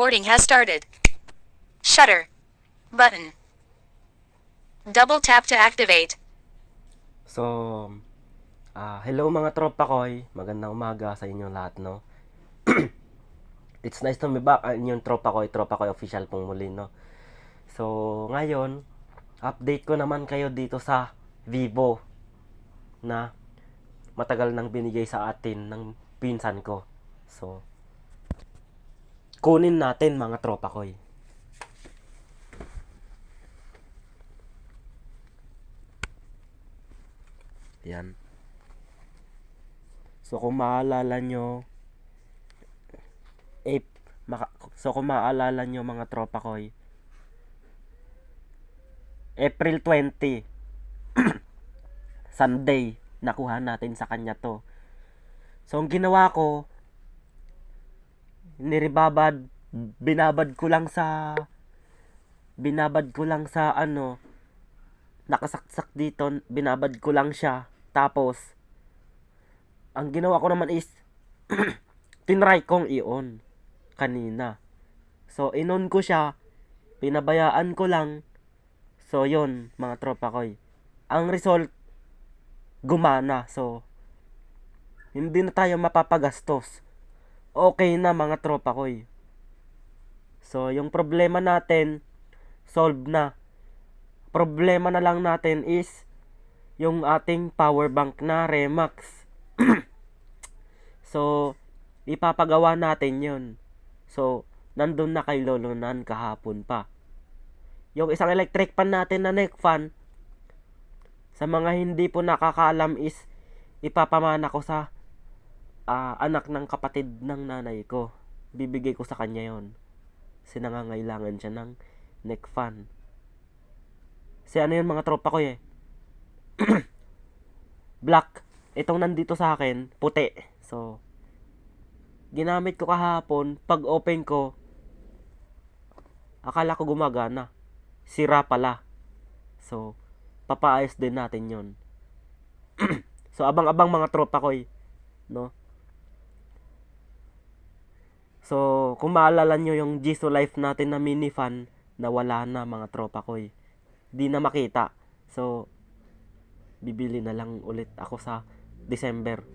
recording has started. Shutter. Button. Double tap to activate. So, ah hello mga tropa koy. Magandang umaga sa inyong lahat, no? It's nice to be back. Ah, inyong tropa koy, tropa koy official pong muli, no? So, ngayon, update ko naman kayo dito sa Vivo na matagal nang binigay sa atin ng pinsan ko. So, kunin natin mga tropa koy. Yan. So kung maalala nyo, eh, maka, so kung maalala nyo mga tropa ko, eh, April 20, Sunday, nakuha natin sa kanya to. So ang ginawa ko, niribabad, binabad ko lang sa, binabad ko lang sa ano, nakasaksak dito, binabad ko lang siya. Tapos, ang ginawa ko naman is, tinry kong i-on kanina. So, inon ko siya, pinabayaan ko lang. So, yon mga tropa ko. Ang result, gumana. So, hindi na tayo mapapagastos. Okay na mga tropa ko. So, yung problema natin, solve na problema na lang natin is yung ating power bank na Remax. so, ipapagawa natin yun. So, nandun na kay Lolo Nan kahapon pa. Yung isang electric fan natin na neck fan, sa mga hindi po nakakaalam is, ipapamana ko sa ah, anak ng kapatid ng nanay ko. Bibigay ko sa kanya yon. Sinangangailangan siya ng neck fan. Si ano yun mga tropa ko eh. Black. Itong nandito sa akin, puti. So, ginamit ko kahapon, pag open ko, akala ko gumagana. Sira pala. So, papaayos din natin yon. so, abang-abang mga tropa ko eh. No? So, kung maalala nyo yung Jisoo Life natin na mini fan, nawala na mga tropa ko eh di na makita. So, bibili na lang ulit ako sa December.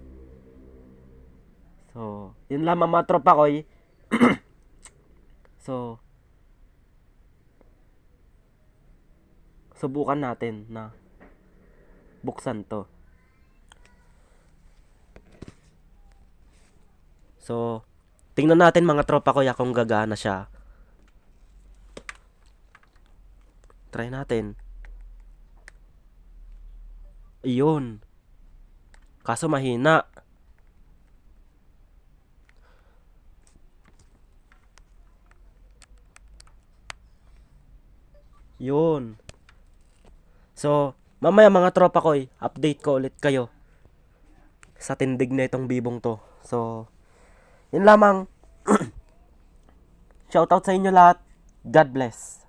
So, yun lamang mga tropa ko. eh. so, subukan natin na buksan to. So, tingnan natin mga tropa ko ya kung gagana siya. Try natin. Iyon. Kaso mahina. Yun. So, mamaya mga tropa ko, update ko ulit kayo sa tindig na itong bibong to. So, yun lamang. Shoutout sa inyo lahat. God bless.